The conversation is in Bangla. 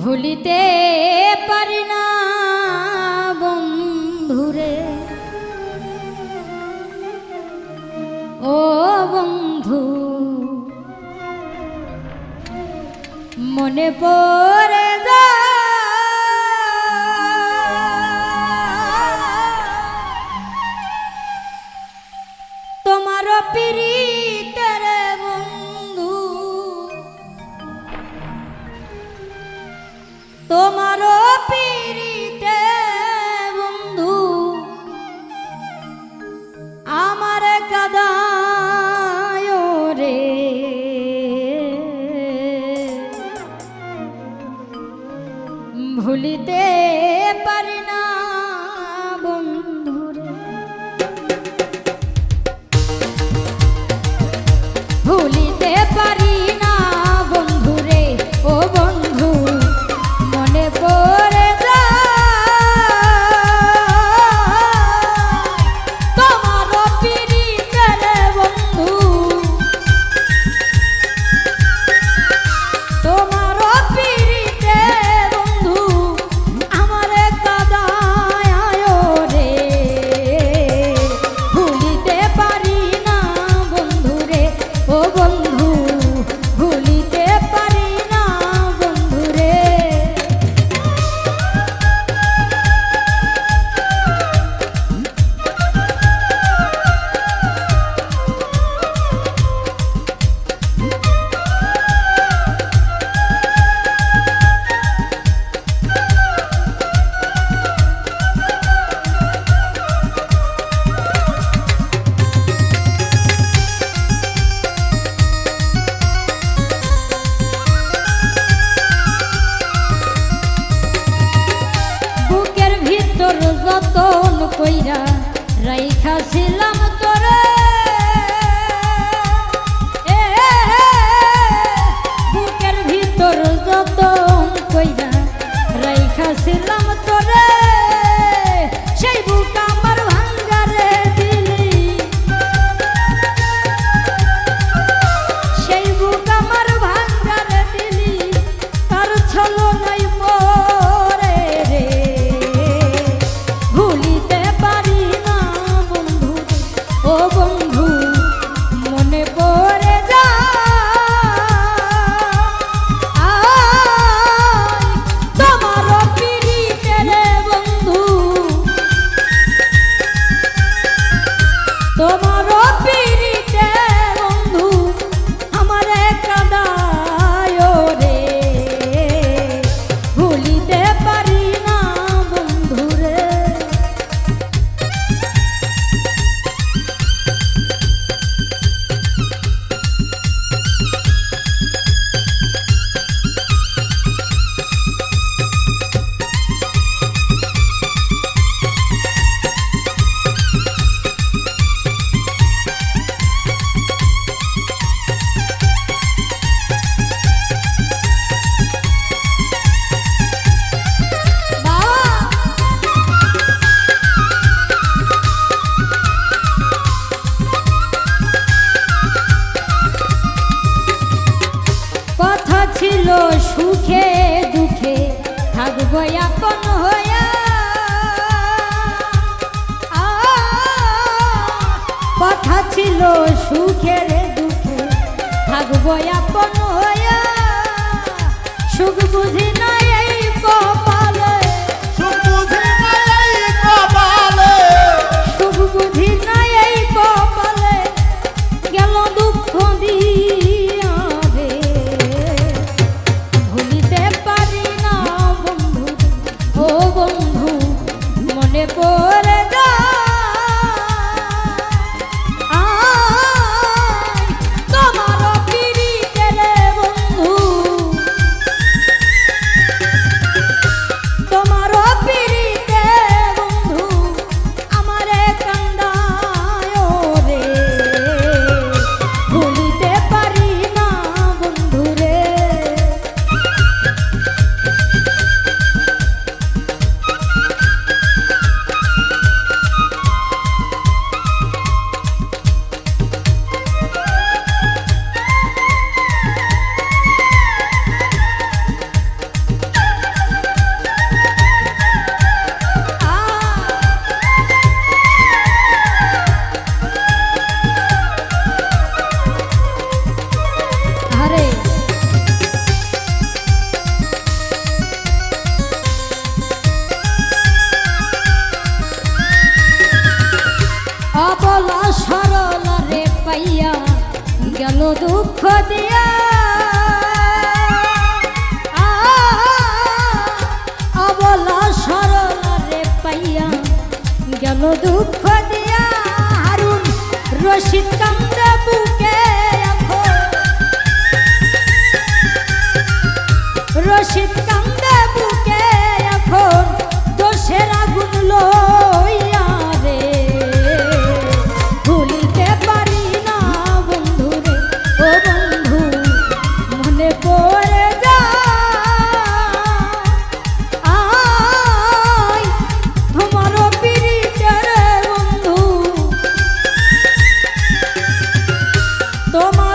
ভুলিতে পারি না বন্ধুরে। ও বন্ধু মনে পড় ভুলিতে পারি না বন্ধুরে। ভুলি যতন কইরা রাইখা ছিল ছিল সুখে দুঃখে, থাকব আপন হইয়া। কথা ছিল সুখের দুঃখে, থাকব আপন হইয়া। সুখ বুঝি নাই রে গেল দুঃখ দিয়া। অবলা সরলা রে পাইয়া গেল দুঃখ দিয়া। হারুন রশিদ কান্দে বুকে রশিদ Toma